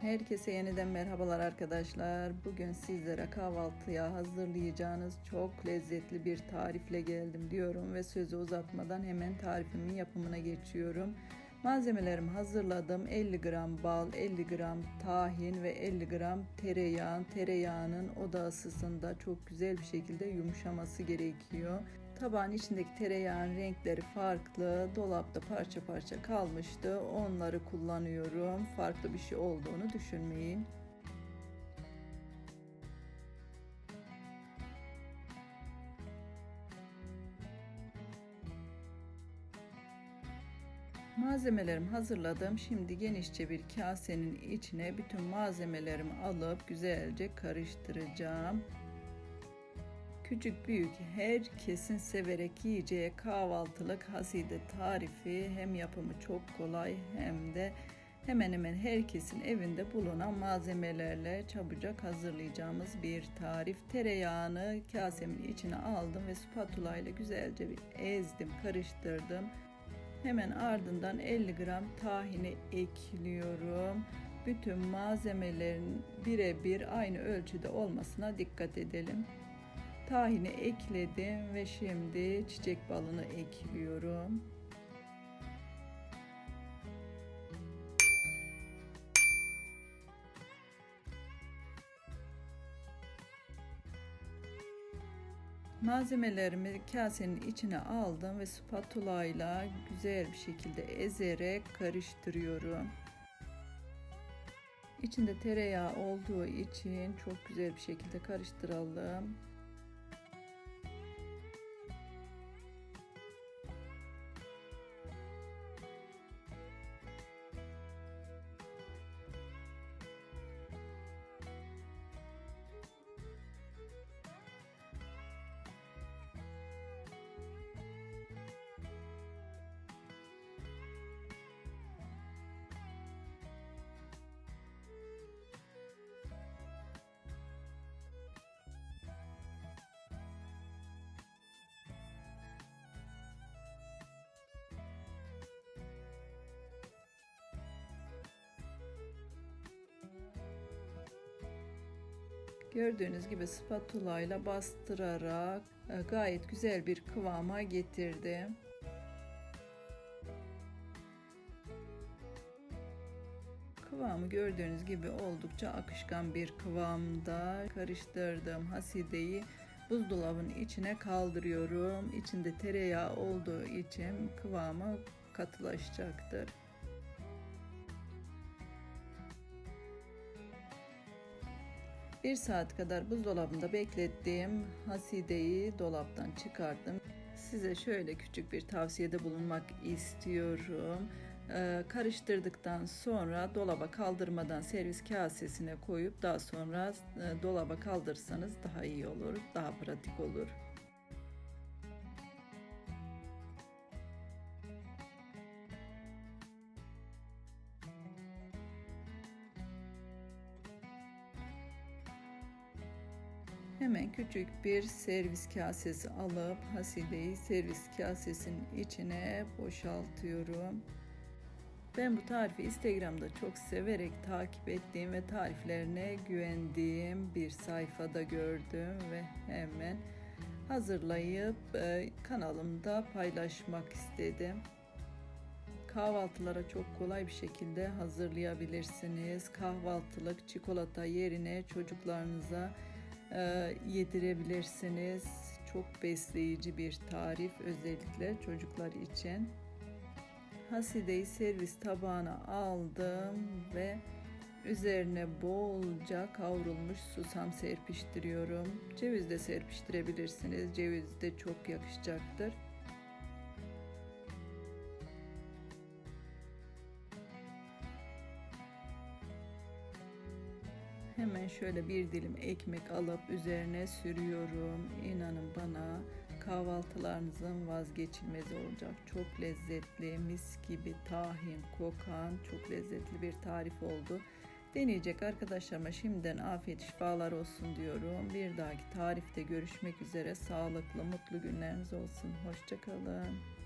Herkese yeniden merhabalar arkadaşlar. Bugün sizlere kahvaltıya hazırlayacağınız çok lezzetli bir tarifle geldim diyorum ve sözü uzatmadan hemen tarifimin yapımına geçiyorum. Malzemelerimi hazırladım. 50 gram bal, 50 gram tahin ve 50 gram tereyağı. Tereyağının oda ısısında çok güzel bir şekilde yumuşaması gerekiyor. Tabağın içindeki tereyağın renkleri farklı. Dolapta parça parça kalmıştı. Onları kullanıyorum. Farklı bir şey olduğunu düşünmeyin. Malzemelerimi hazırladım. Şimdi genişçe bir kasenin içine bütün malzemelerimi alıp güzelce karıştıracağım. Küçük büyük herkesin severek yiyeceği kahvaltılık haside tarifi hem yapımı çok kolay hem de hemen hemen herkesin evinde bulunan malzemelerle çabucak hazırlayacağımız bir tarif. Tereyağını kasemin içine aldım ve spatula ile güzelce bir ezdim, karıştırdım. Hemen ardından 50 gram tahini ekliyorum. Bütün malzemelerin birebir aynı ölçüde olmasına dikkat edelim. Tahini ekledim ve şimdi çiçek balını ekliyorum. Malzemelerimi kasenin içine aldım ve spatula ile güzel bir şekilde ezerek karıştırıyorum. İçinde tereyağı olduğu için çok güzel bir şekilde karıştıralım. Gördüğünüz gibi spatula ile bastırarak e, gayet güzel bir kıvama getirdim. Kıvamı gördüğünüz gibi oldukça akışkan bir kıvamda karıştırdığım hasideyi buzdolabının içine kaldırıyorum. İçinde tereyağı olduğu için kıvamı katılaşacaktır. Bir saat kadar buzdolabında beklettiğim hasideyi dolaptan çıkarttım. Size şöyle küçük bir tavsiyede bulunmak istiyorum. Ee, karıştırdıktan sonra dolaba kaldırmadan servis kasesine koyup daha sonra e, dolaba kaldırsanız daha iyi olur, daha pratik olur. Hemen küçük bir servis kasesi alıp hasideyi servis kasesinin içine boşaltıyorum. Ben bu tarifi Instagram'da çok severek takip ettiğim ve tariflerine güvendiğim bir sayfada gördüm ve hemen hazırlayıp e, kanalımda paylaşmak istedim. Kahvaltılara çok kolay bir şekilde hazırlayabilirsiniz. Kahvaltılık çikolata yerine çocuklarınıza yedirebilirsiniz. Çok besleyici bir tarif özellikle çocuklar için. Hasideyi servis tabağına aldım ve üzerine bolca kavrulmuş susam serpiştiriyorum. Ceviz de serpiştirebilirsiniz. Ceviz de çok yakışacaktır. Hemen şöyle bir dilim ekmek alıp üzerine sürüyorum. İnanın bana kahvaltılarınızın vazgeçilmezi olacak. Çok lezzetli, mis gibi tahin kokan çok lezzetli bir tarif oldu. Deneyecek arkadaşlarıma şimdiden afiyet şifalar olsun diyorum. Bir dahaki tarifte görüşmek üzere. Sağlıklı, mutlu günleriniz olsun. Hoşçakalın.